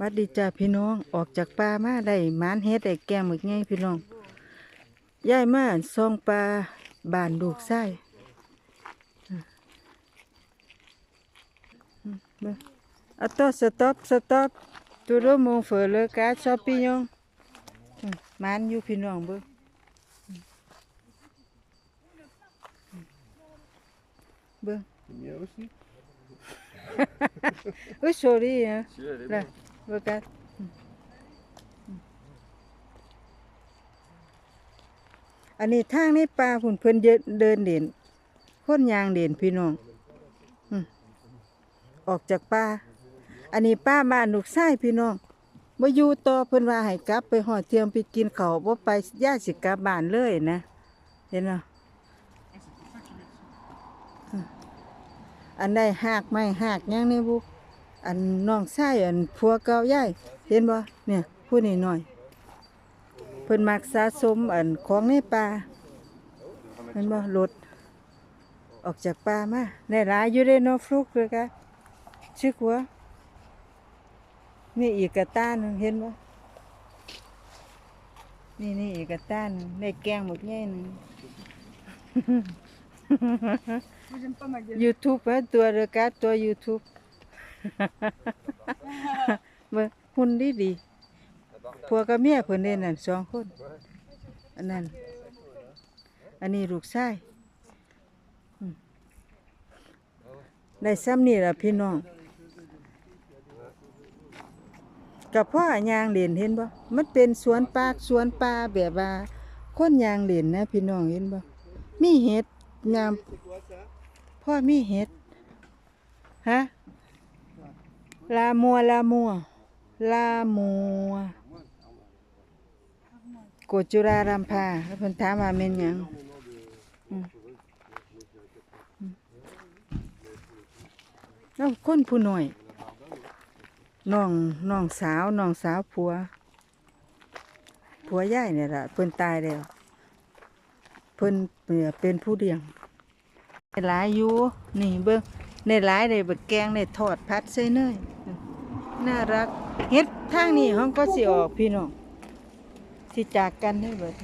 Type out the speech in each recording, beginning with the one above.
วัดดีจ้าพี่น้องออกจากป่ามาได้มานเฮ็ดได้แกงหมึกไงพี่น้องย้ายมาซองปลาบานลูกไส้อัตโตสต็อปสต็อปตูโรมงเฟอเลกาชอปปี้ยองมหมานอยู่พี่น้องเบิ่งเบิ่ง Ui, sorry, hein. Si, elle est Là, bonne. regarde. Ừ. อันนี้ทางในป่าผุนเพิ่นเดินเดินเด่นคนยางเด่นพี่น้องอืมออกจากป่า อันนี้ป้าบ้านลูกชายพี่น้องบ่อยู่ต่อเพิ่นว่าให้กลับไปหอดเทียมไปกินข้าวบ่ไปย่าสิกลับบ้านเลยนะ เห็นบ่อืม อันใดหากไม่หากยังในบุอันน้องชายอันผัวเก่ายายเห็นบ่เนี่ยผู้นี้หน่อยเพิ่นมักสะสมอันของในป่าเห็นบ่รถออกจากป่ามาได้หลายอยู่เด้นาะฟลุกเลยกะชึกหัวนี่อีกกระตาหนึงเห็นบ่นี่นี่อีกกระตาหนึงได้แกงหมดใหญ่หนึง YouTube เตัวเดอกาตัว YouTube เบิ่งหุ่นดีดีผัวกับเมียเพิ่นเด่นนั่นสองคนอันนั้น อันนี้ลูกชายอืมได้ซ้ำนี่ล่ะพี่น้องกับพ่อยางเด่นเห็นบ่ มันเป็นสวนปากสวนป่าแบบว่าคนยางเด่นนะ พี่น้องเห็นบ่ มีเห็ด งาม พ่อมีเห็ด ฮะ ลามัว ลามัว ลามัวโกจุรารัมพาแล้วเพิ่นถามว่าแม่นหยังแล้วคนผู้หน้อยน้องน้องสาวน้องสาวผัวผัวย่ายเนี่ยล่ะเพิ่นตายแล้ว เพิ่นเนี่ยเป็นผู้เลี้ยงในหลายอยู่นี่เบิ่งในหลายได้บิดแกงในทอดพัดใส่เนยน่ารักเฮ็ดทางนี้ห้องก็สิออกพี่น้องสิจากกันให้เบิด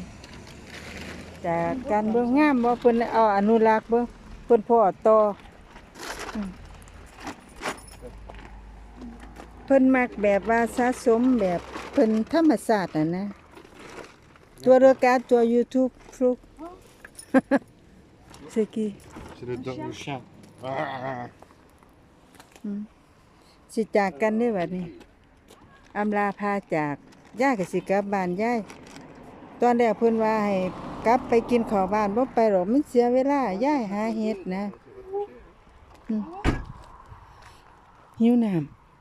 จากกันเบิ่งงามบ่เพิ่นเอาอนุรักษ์เบิ่งเพิ่นพ่อต่อเพิ่นมักแบบว่าสะสมแบบเพิ่นธรรมชาสติน่ะนะ ตัวเรือการตัว YouTube ฟลุก เซกี C'est le, do- le chien. Ah. อืมสิจากกันได้บัดนี้อำลาพาจากย่าก็สิกลับบ้านยายตอนแรกเพิ่นว่าให้กลับไปกินข้าวบ้านบ่ไปหรอกมันเสียเวลายายหาเห็ดนะอืมหิวน้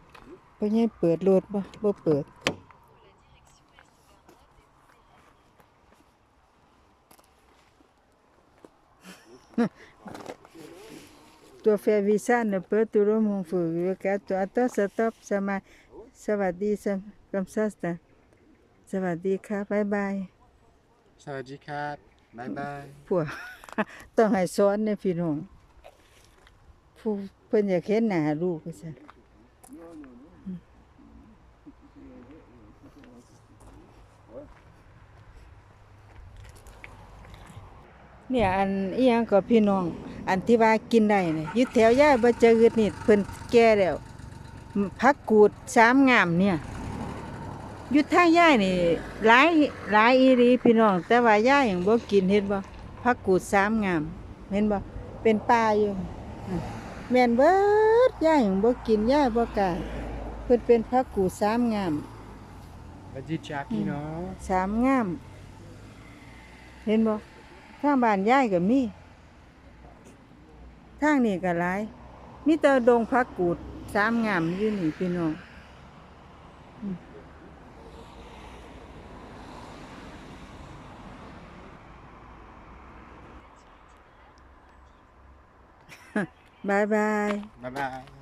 ำบ่ยายเปิดรถบ่บ่เปิด ตัวแฟวีซ่าเนเปิดตัวรมงฝือกัตัวอัตสต็อปสมาสวัสดีสมกัมซัสตาสวัสดีค่ะบ๊ายบาย Ça va, J4 Bye bye. พวกต้องให้สอนในพี่น้องผู้เพิ่นอยากเห็นหน้าลูกก็ซะ เนี่ยอันอีหยังก็พี่น้อง อันที่ว่ากินได้เนี่ยอยู่แถวย่ายบ่เจอนี่เพิ่นแก่แล้วผักกูดสามงามเนี่ยอยู่ทางย่ายนี่หลายหลายอีหลีพี่น้อง แต่ว่าย่ายยังบ่กินเห็นบ่ผักกูดสามงาม เห็นบ่เป็นป่าอยู่อะแม่นเบิดย่ายยังบ่กินย่ายบ่กล้าเพิ่นเป็นผักกูดสามงาม Vas-y, Jackie, non สามงาม เห็นบ่ ทางบ้านย่ายก็มีทางนี้ก็หลายมีแต่ดงพักกูดสามงามอยู่นี่พี่น้องอืมบายบาย Bye bye.